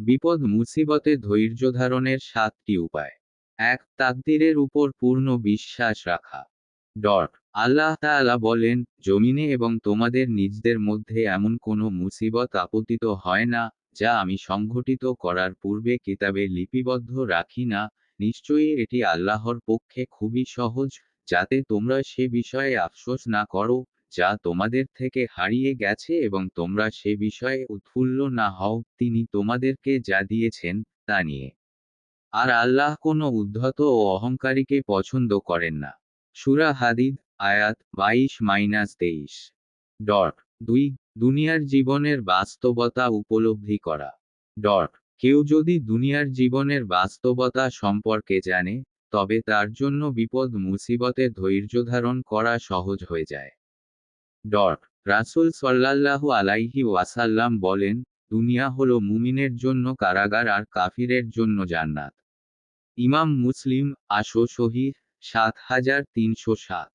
বিপদ মুসিবতে ধৈর্য ধারণের সাতটি উপায়। এক, তাকদিরের উপর পূর্ণ বিশ্বাস রাখা। ডট, আল্লাহ তাআলা বলেন, জমিনে এবং তোমাদের নিজদের মধ্যে এমন কোনো মুসিবত আপতিত হয় না, যা আমি সংঘটিত করার পূর্বে কিতাবে লিপিবদ্ধ রাখি না। নিশ্চয়ই এটি আল্লাহর পক্ষে খুবই সহজ, যাতে তোমরা সে বিষয়ে আফসোস না করো যা তোমাদের থেকে হারিয়ে গেছে এবং তোমরা সে বিষয়ে উৎফুল্ল না হও, তিনি তোমাদেরকে যা দিয়েছেন, তা নিয়ে। আর আল্লাহ কোনো উদ্ধত ও অহংকারীকে পছন্দ করেন না। সুরা হাদিদ, আয়াত বাইশ মাইনাস তেইশ। ডট, দুই, দুনিয়ার জীবনের বাস্তবতা উপলব্ধি করা। ডট, কেউ যদি দুনিয়ার জীবনের বাস্তবতা সম্পর্কে জানে, তবে তার জন্য বিপদ মুসিবতে ধৈর্য ধারণ করা সহজ হয়ে যায়। ডট। রাসুল সাল্লাল্লাহু আলাইহি ওয়াসাল্লাম বলেন, দুনিয়া হল মুমিনের জন্য কারাগার আর কাফিরের জন্য জান্নাত। ইমাম মুসলিম আশো শহীদ সাত হাজার তিনশো সাত।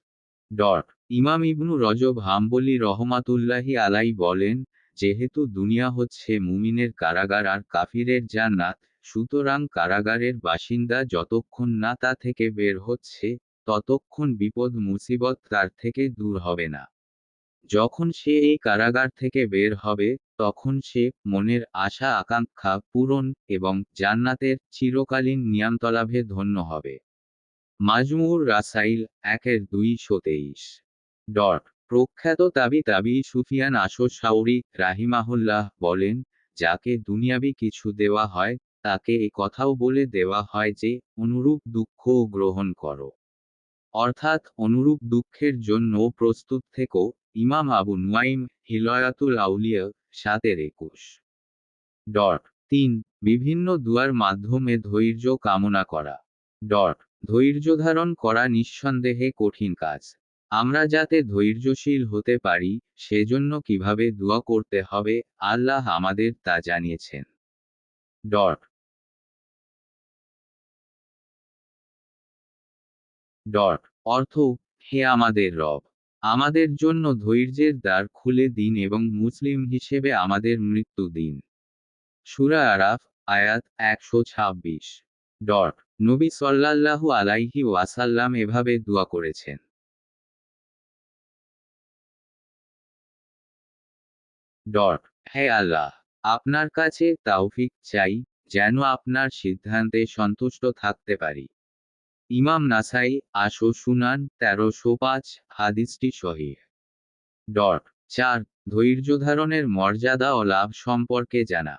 ডট। ইমাম ইবনু রজব হাম্বলি রহমাতুল্লাহি আলাই বলেন, যেহেতু দুনিয়া হচ্ছে মুমিনের কারাগার আর কাফিরের জান্নাত, সুতরাং কারাগারের বাসিন্দা যতক্ষণ না তা থেকে বের হচ্ছে, ততক্ষণ বিপদ মুসিবত তার থেকে দূর হবে না। যখন সে এই কারাগার থেকে বের হবে, তখন সে মনের আশা আকাঙ্ক্ষা পূরণ এবং জান্নাতের চিরকালীন নিয়ামতলাভে ধন্য হবে। মাজমুর রাসাইল একের দুইশো তেইশ। ডট প্রখ্যাত তাবি তাবি সুফিয়ান আসো সাউরি রাহিমাহুল্লাহ বলেন, যাকে দুনিয়াবি কিছু দেওয়া হয়, তাকে এ কথাও বলে দেওয়া হয় যে, অনুরূপ দুঃখও গ্রহণ করো। অর্থাৎ অনুরূপ দুঃখের জন্য প্রস্তুত থেকো, ইমাম আবু নুয়াইম, হিলয়াতুল আউলিয়া, সাতের একুশ। ডট, তিন, বিভিন্ন দুয়ার মাধ্যমে ধৈর্য কামনা করা। ডট, ধৈর্য ধারণ করা নিঃসন্দেহে কঠিন কাজ। আমরা যাতে ধৈর্যশীল হতে পারি, সেজন্য কীভাবে দোয়া করতে হবে, আল্লাহ আমাদের তা জানিয়েছেন। Dot dot. অর্থ, হে আমাদের রব, আমাদের জন্য ধৈর্যের দ্বার খুলে দিন এবং মুসলিম হিসেবে আমাদের মৃত্যু দিন। সুরা আরাফ, আয়াত একশো ছাব্বিশ। ডট, নবী সাল্লাল্লাহু আলাইহি ওয়াসাল্লাম এভাবে দোয়া করেছেন। ডট, হে আল্লাহ, আপনার কাছে তাওফিক চাই, যেন আপনার সিদ্ধান্তে সন্তুষ্ট থাকতে পারি। ইমাম নাসাই আশো সুনান তেরোশো পাঁচ হাদিসটি সহি। ডট চার, ধৈর্য ধারণের মর্যাদা ও লাভ সম্পর্কে জানা।